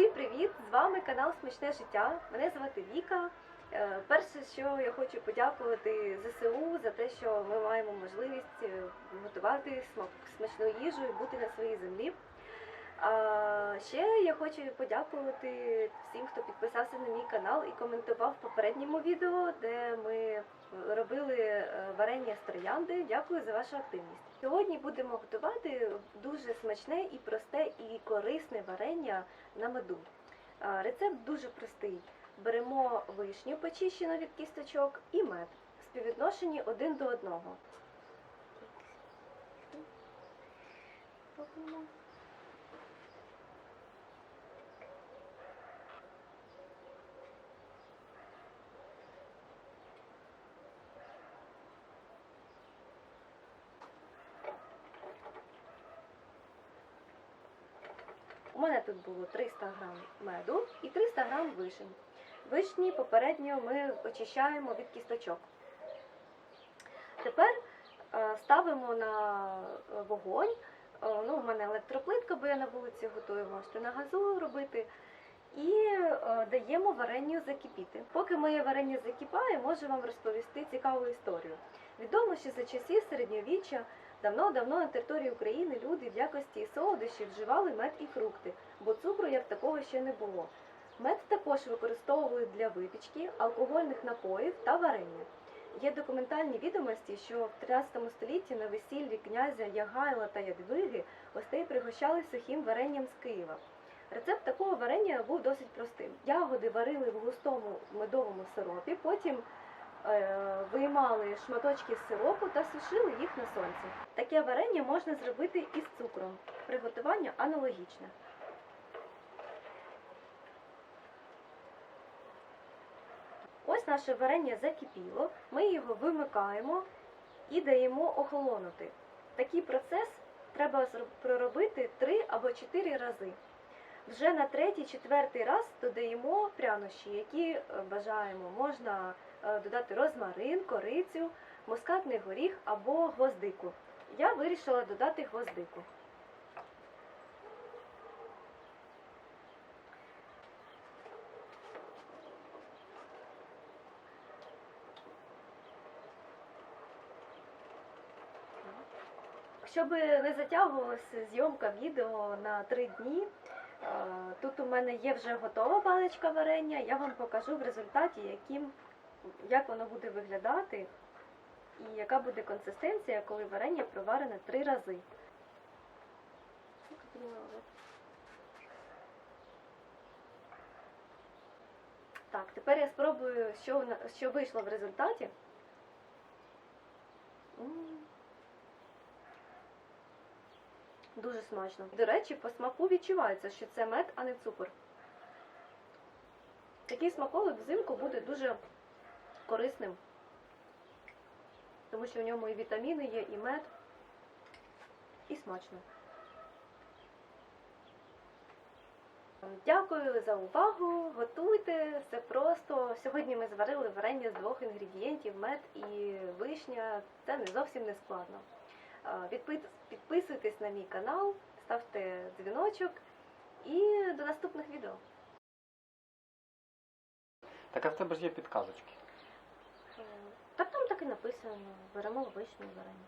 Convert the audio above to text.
Всім привіт! З вами канал Смачне життя. Мене звати Віка. Е, Перше, що я хочу подякувати ЗСУ за те, що ми маємо можливість е, готувати смачну їжу і бути на своїй землі. А ще я хочу подякувати всім, хто підписався на мій канал і коментував в попередньому відео, де ми робили варення з троянди. Дякую за вашу активність. Сьогодні будемо готувати дуже смачне і просте і корисне варення на меду. Рецепт дуже простий. Беремо вишню почищену від кісточок і мед в співвідношенні один до одного. У мене тут було 300 грам меду і 300 грам вишень. Вишні попередньо ми очищаємо від кісточок. Тепер е, ставимо на е, вогонь. Е, Ну, у мене електроплитка, бо я на вулиці готую, можете на газу робити. І даємо варенню закипіти. Поки моє варення закипає, можу вам розповісти цікаву історію. Відомо, що за часів середньовіччя давно-давно на території України люди в якості солодощів вживали мед і фрукти, бо цукру як такого ще не було. Мед також використовують для випічки, алкогольних напоїв та варення. Є документальні відомості, що в 13 столітті на весіллі князя Ягайла та Ядвиги гостей пригощали сухим варенням з Києва. Рецепт такого варення був досить простим. Ягоди варили в густому медовому сиропі, потім виймали шматочки сиропу та сушили їх на сонці. Таке варення можна зробити із цукром. Приготування аналогічне. Ось наше варення закипіло, ми його вимикаємо і даємо охолонути. Такий процес треба проробити 3 або 4 рази. Вже на третій, четвертий раз додаємо прянощі, які е, бажаємо. Можна е, додати розмарин, корицю, мускатний горіх або гвоздику. Я вирішила додати гвоздику. Щоб не затягувалася зйомка відео на три дні, тут у мене є вже готова баночка варення. Я вам покажу в результаті, яким, як воно буде виглядати і яка буде консистенція, коли варення проварене три рази. Так, тепер я спробую, що, що вийшло в результаті. Дуже смачно. До речі, по смаку відчувається, що це мед, а не цукор. Такий смаколик взимку буде дуже корисним, тому що в ньому і вітаміни є, і мед, і смачно. Дякую за увагу. Готуйте все просто. Сьогодні ми зварили варення з двох інгредієнтів мед і вишня. Це не зовсім не складно. Е, підпис- Підписуйтесь на мій канал, ставте дзвіночок і до наступних відео. Так а в тебе ж є підказочки. Е, Так там так і написано. Беремо вишню варення.